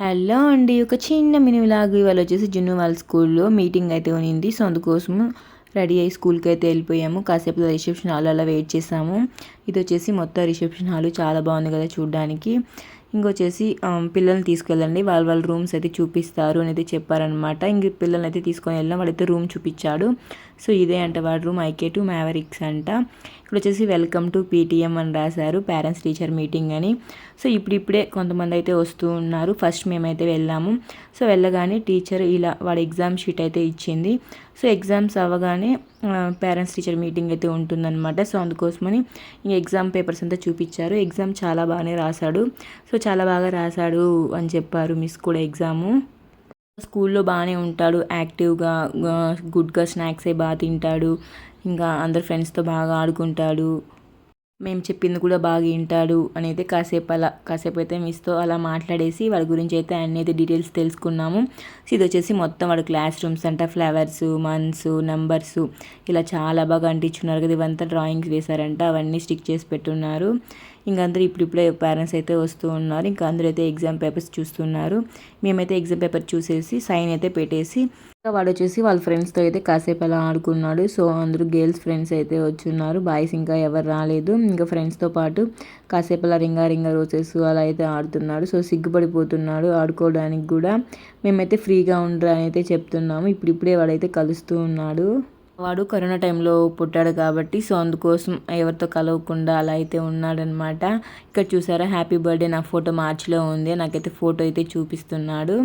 Hello అండి. ఒక చిన్న మినీ వ్లాగ్ ఇవాళ వచ్చేసి జున్ను వాళ్ళ స్కూల్లో మీటింగ్ అయితే ఉన్నింది. సో అందుకోసము రెడీ అయ్యి స్కూల్కి అయితే వెళ్ళిపోయాము. కాసేపు రిసెప్షన్ హాల్ అలా వెయిట్ చేసాము. ఇది వచ్చేసి మొత్తం రిసెప్షన్ హాల్. చాలా బాగుంది కదా చూడడానికి. ఇంకొచ్చేసి పిల్లల్ని తీసుకెళ్ళండి. వాళ్ళ వాళ్ళ రూమ్స్ అయితే చూపిస్తారు అనేది చెప్పారనమాట ఇంక పిల్లల్ని అయితే తీసుకొని వెళ్ళాం వాడైతే రూమ్ చూపించాడు. సో ఇదే అంట వాడు రూమ్ ఐకే టు మ్యావరిక్స్ అంట. ఇక్కడ వచ్చేసి వెల్కమ్ టు పీటీఎం అని రాశారు పేరెంట్స్ టీచర్ మీటింగ్ అని. సో ఇప్పుడిప్పుడే కొంతమంది అయితే వస్తూ ఉన్నారు. ఫస్ట్ మేమైతే వెళ్ళాము. సో వెళ్ళగానే టీచర్ ఇలా వాడు ఎగ్జామ్ షీట్ అయితే ఇచ్చింది. సో ఎగ్జామ్స్ అవ్వగానే పేరెంట్స్ టీచర్ మీటింగ్ అయితే ఉంటుందన్నమాట. సో అందుకోసమని ఇంక ఎగ్జామ్ పేపర్స్ అంతా చూపించారు. ఎగ్జామ్ చాలా బాగానే రాశాడు. సో చాలా బాగా రాశాడు అని చెప్పారు మిస్ కూడా ఎగ్జాము. స్కూల్లో బాగానే ఉంటాడు. యాక్టివ్గా గుడ్గా స్నాక్సే బాగా తింటాడు. ఇంకా అందరు ఫ్రెండ్స్తో బాగా ఆడుకుంటాడు. మేము చెప్పింది కూడా బాగా వింటాడు అనేది కాసేపు అలా కాసేపు అయితే మిస్తో అలా మాట్లాడేసి వాడి గురించి అయితే అన్ని అయితే డీటెయిల్స్ తెలుసుకున్నాము. సో ఇది వచ్చేసి మొత్తం వాడు క్లాస్ రూమ్స్ అంట. ఫ్లవర్స్ మంత్స్ నెంబర్స్ ఇలా చాలా బాగా అంటించున్నారు కదా. ఇవంతా డ్రాయింగ్స్ వేశారంట. అవన్నీ స్టిక్ చేసి పెట్టున్నారు. ఇంకా అందరూ ఇప్పుడిప్పుడే పేరెంట్స్ అయితే వస్తూ ఉన్నారు. ఇంకా అందరూ అయితే ఎగ్జామ్ పేపర్స్ చూస్తున్నారు. మేమైతే ఎగ్జామ్ పేపర్ చూసేసి సైన్ అయితే పెట్టేసి వాడు వచ్చేసి వాళ్ళ ఫ్రెండ్స్తో అయితే కాసేపు అలా ఆడుకున్నాడు. సో అందరూ గర్ల్స్ ఫ్రెండ్స్ అయితే వచ్చున్నారు. బాయ్స్ ఇంకా ఎవరు రాలేదు. ఇంకా ఫ్రెండ్స్తో పాటు కాసేపు అలా రింగా రింగా రోజెస్ అలా అయితే ఆడుతున్నాడు. సో సిగ్గుపడిపోతున్నాడు ఆడుకోవడానికి కూడా. మేమైతే ఫ్రీగా ఉండరు అని అయితే చెప్తున్నాము. ఇప్పుడిప్పుడే వాడైతే కలుస్తూ ఉన్నాడు. వాడు కరోనా టైంలో పుట్టాడు కాబట్టి సో అందుకోసం ఎవరితో కలవకుండా అలా అయితే ఉన్నాడనమాట. ఇక్కడ చూసారా హ్యాపీ బర్త్డే నా ఫోటో మార్చిలో ఉంది. నాకైతే ఫోటో అయితే చూపిస్తున్నాడు.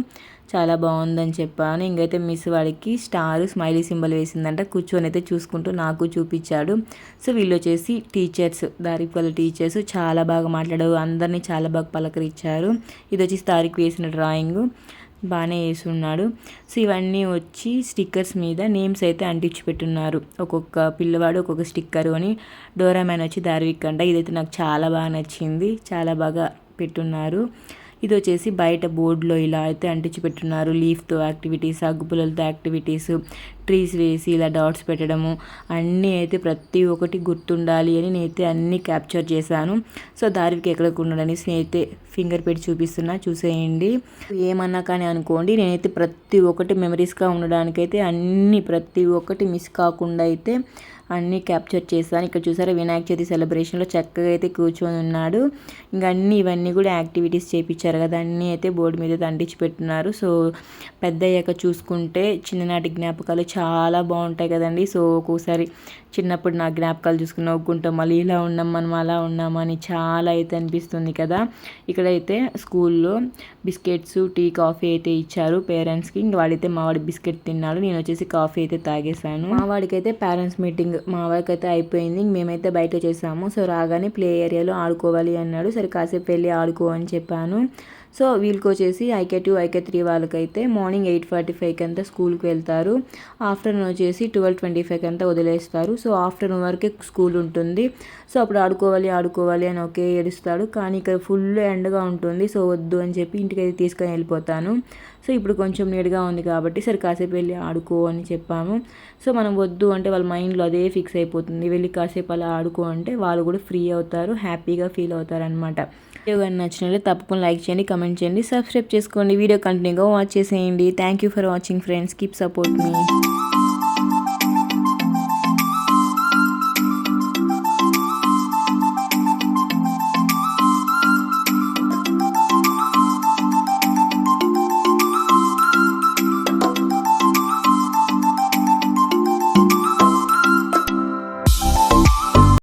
చాలా బాగుందని చెప్పాను. ఇంకైతే మిస్ వాడికి స్టార్ స్మైలీ సింబల్ వేసిందంట. కూర్చొని అయితే చూసుకుంటూ నాకు చూపించాడు. సో వీళ్ళు వచ్చేసి టీచర్స్ దారిపల్ల వాళ్ళ టీచర్స్. చాలా బాగా మాట్లాడారు. అందరినీ చాలా బాగా పలకరించారు. ఇది వచ్చేసి తారీఖు వేసిన డ్రాయింగ్. బాగానే వేసున్నాడు. సో ఇవన్నీ వచ్చి స్టిక్కర్స్ మీద నేమ్స్ అయితే అంటించి పెట్టున్నారు ఒక్కొక్క పిల్లవాడు ఒక్కొక్క స్టిక్కర్ అని డోరామ్యాన్ వచ్చి దార్విక్ అంట ఇదైతే నాకు చాలా బాగా నచ్చింది. చాలా బాగా పెట్టున్నారు. ఇది వచ్చేసి బయట బోర్డులో ఇలా అయితే అంటించి పెట్టున్నారు లీఫ్తో యాక్టివిటీస్ అగ్గుపుల్లలతో యాక్టివిటీస్ ట్రీస్ వేసి ఇలా డాట్స్ పెట్టడము అన్నీ అయితే ప్రతి ఒక్కటి గుర్తుండాలి అని నేనైతే అన్నీ క్యాప్చర్ చేశాను. సో దారికి ఎక్కడికి ఉండడనేసి నేనైతే ఫింగర్ పెట్టి చూపిస్తున్నా చూసేయండి. ఏమన్నా కానీ అనుకోండి నేనైతే ప్రతి ఒక్కటి మెమరీస్గా ఉండడానికైతే అన్నీ ప్రతి ఒక్కటి మిస్ కాకుండా అయితే అన్నీ క్యాప్చర్ చేశాను. ఇక్కడ చూసారా వినాయక చవితి సెలబ్రేషన్లో చక్కగా అయితే కూర్చొని ఉన్నాడు. ఇంకా అన్నీ ఇవన్నీ కూడా యాక్టివిటీస్ చేయించారు కదా అన్నీ అయితే బోర్డు మీద దండించి పెట్టున్నారు. సో పెద్ద అయ్యాక చూసుకుంటే చిన్ననాటి జ్ఞాపకాలు చాలా బాగుంటాయి కదండి. సో ఒక్కోసారి చిన్నప్పుడు నా జ్ఞాపకాలు చూసుకుని నవ్వుకుంటాం మళ్ళీ ఇలా ఉన్నాం మనం అలా ఉన్నామని చాలా అయితే అనిపిస్తుంది కదా. ఇక్కడైతే స్కూల్లో బిస్కెట్స్ టీ కాఫీ అయితే ఇచ్చారు పేరెంట్స్కి. ఇంక వాడైతే మావాడి బిస్కెట్ తిన్నాడు. నేను వచ్చేసి కాఫీ అయితే తాగేశాను. మా అయితే పేరెంట్స్ మీటింగ్ మా వాడికి అయితే అయిపోయింది మేమైతే బయట చేసాము. సో రాగానే ప్లే ఏరియాలో ఆడుకోవాలి అన్నాడు. సరే కాసేపు వెళ్ళి ఆడుకో అని చెప్పాను. సో వీళ్ళకి వచ్చేసి ఐకే టూ ఐకే త్రీ వాళ్ళకైతే మార్నింగ్ ఎయిట్ ఫార్టీ ఫైవ్కి అంతా స్కూల్కి వెళ్తారు. ఆఫ్టర్నూన్ వచ్చేసి ట్వెల్వ్ ట్వంటీ ఫైవ్కి అంతా వదిలేస్తారు. సో ఆఫ్టర్నూన్ వరకే స్కూల్ ఉంటుంది. సో అప్పుడు ఆడుకోవాలి ఆడుకోవాలి అని ఒకే ఏడుస్తాడు. కానీ ఇక్కడ ఫుల్ ఎండగా ఉంటుంది. సో వద్దు అని చెప్పి ఇంటికి అయితే తీసుకొని వెళ్ళిపోతాను. సో ఇప్పుడు కొంచెం నీట్గా ఉంది కాబట్టి సరే కాసేపు వెళ్ళి ఆడుకో అని చెప్పాము. సో మనం వద్దు అంటే వాళ్ళ మైండ్లో అదే ఫిక్స్ అయిపోతుంది. వెళ్ళి కాసేపు అలా ఆడుకో అంటే వాళ్ళు కూడా ఫ్రీ అవుతారు హ్యాపీగా ఫీల్ అవుతారు అనమాట వీడియో కానీ నచ్చినట్లయితే తప్పకుండా లైక్ చేయండి కమెంట్ చేయండి సబ్స్క్రైబ్ చేసుకోండి. వీడియో కంటిన్యూగా వాచ్ చేసేయండి. Thank you for watching friends keep support me